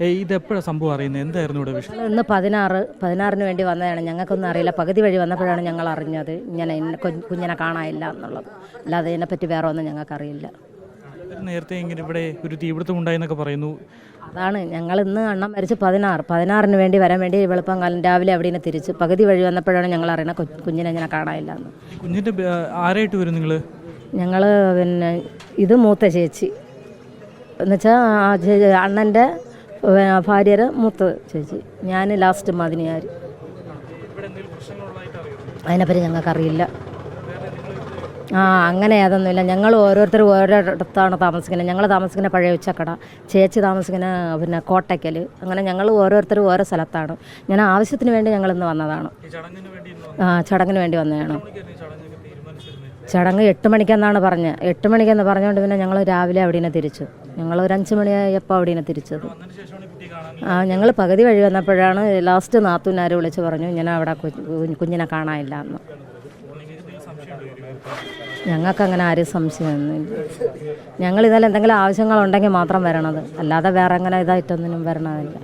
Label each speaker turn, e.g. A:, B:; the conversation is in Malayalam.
A: ഏ, ഇത് എപ്പോഴാണ് സംഭവം അറിയുന്നത്? എന്തായിരുന്നു ഇവിടെ വിഷയം?
B: ഇന്ന് പതിനാറ് പതിനാറിന് വേണ്ടി വന്നതാണ്. ഞങ്ങൾക്കൊന്നും അറിയില്ല. പകുതി വഴി വന്നപ്പോഴാണ് ഞങ്ങൾ അറിഞ്ഞത്. ഇങ്ങനെ കുഞ്ഞിനെ കാണാനില്ല എന്നുള്ളത്. അല്ലാതെ ഇതിനെപ്പറ്റി വേറെ ഒന്നും ഞങ്ങൾക്കറിയില്ല.
A: നേരത്തെ ഇങ്ങനെ ഇവിടെ ഒരു തീപിടുത്തം ഉണ്ടായെന്നൊക്കെ പറയുന്നു.
B: അതാണ്. ഞങ്ങൾ ഇന്ന് അണ്ണം മരിച്ച് പതിനാറ്. പതിനാറിന് വേണ്ടി വരാൻ വേണ്ടി വെളുപ്പം കാലം രാവിലെ അവിടെ നിന്ന് തിരിച്ച് പകുതി വഴി വന്നപ്പോഴാണ് ഞങ്ങൾ അറിയണ കുഞ്ഞിനെ ഇങ്ങനെ കാണാനില്ല എന്ന്.
A: കുഞ്ഞിന്റെ ആരായിട്ട് വരും നിങ്ങൾ
B: ഞങ്ങൾ പിന്നെ ഇത് മൂത്ത ചേച്ചി. എന്നുവെച്ചാൽ അണ്ണന്റെ ഭാര്യയുടെ മൂത്ത ചേച്ചി. ഞാൻ ലാസ്റ്റ് മതിനിയാർ അതിനെപ്പറ്റി ഞങ്ങൾക്കറിയില്ല. ആ അങ്ങനെ അതൊന്നുമില്ല. ഞങ്ങൾ ഓരോരുത്തർ ഓരോരിടത്താണ് താമസിക്കുന്നത്. ഞങ്ങൾ താമസിക്കുന്ന പഴയ ഉച്ചക്കട ചേച്ചി താമസിക്കുന്ന പിന്നെ കോട്ടയ്ക്കൽ അങ്ങനെ ഞങ്ങൾ ഓരോരുത്തർ ഓരോ സ്ഥലത്താണ്. ഞാൻ ആവശ്യത്തിന് വേണ്ടി ഞങ്ങൾ ഇന്ന് വന്നതാണ്. ആ ചടങ്ങിന് വേണ്ടി വന്നതാണ്. ചടങ്ങ് എട്ട് മണിക്കെന്നാണ് പറഞ്ഞത്. എട്ട് മണിക്കെന്ന് പറഞ്ഞുകൊണ്ട് പിന്നെ ഞങ്ങൾ രാവിലെ അവിടെ നിന്ന് തിരിച്ചു. ഞങ്ങൾ ഒരു അഞ്ച് മണിയായപ്പോൾ ഇങ്ങനെ തിരിച്ചത്. ആ ഞങ്ങൾ പകുതി വഴി വന്നപ്പോഴാണ് ലാസ്റ്റ് നാത്തൂനാര് വിളിച്ച് പറഞ്ഞു ഇങ്ങനെ അവിടെ കുഞ്ഞിനെ കാണാനില്ല എന്ന്. ഞങ്ങൾക്ക് അങ്ങനെ ആരും സംശയമൊന്നുമില്ല. ഞങ്ങൾ ഇതെല്ലാം എന്തെങ്കിലും ആവശ്യങ്ങളുണ്ടെങ്കിൽ മാത്രം വരണത്. അല്ലാതെ വേറെ അങ്ങനെ ഇതായിട്ടൊന്നിനും വരണമില്ല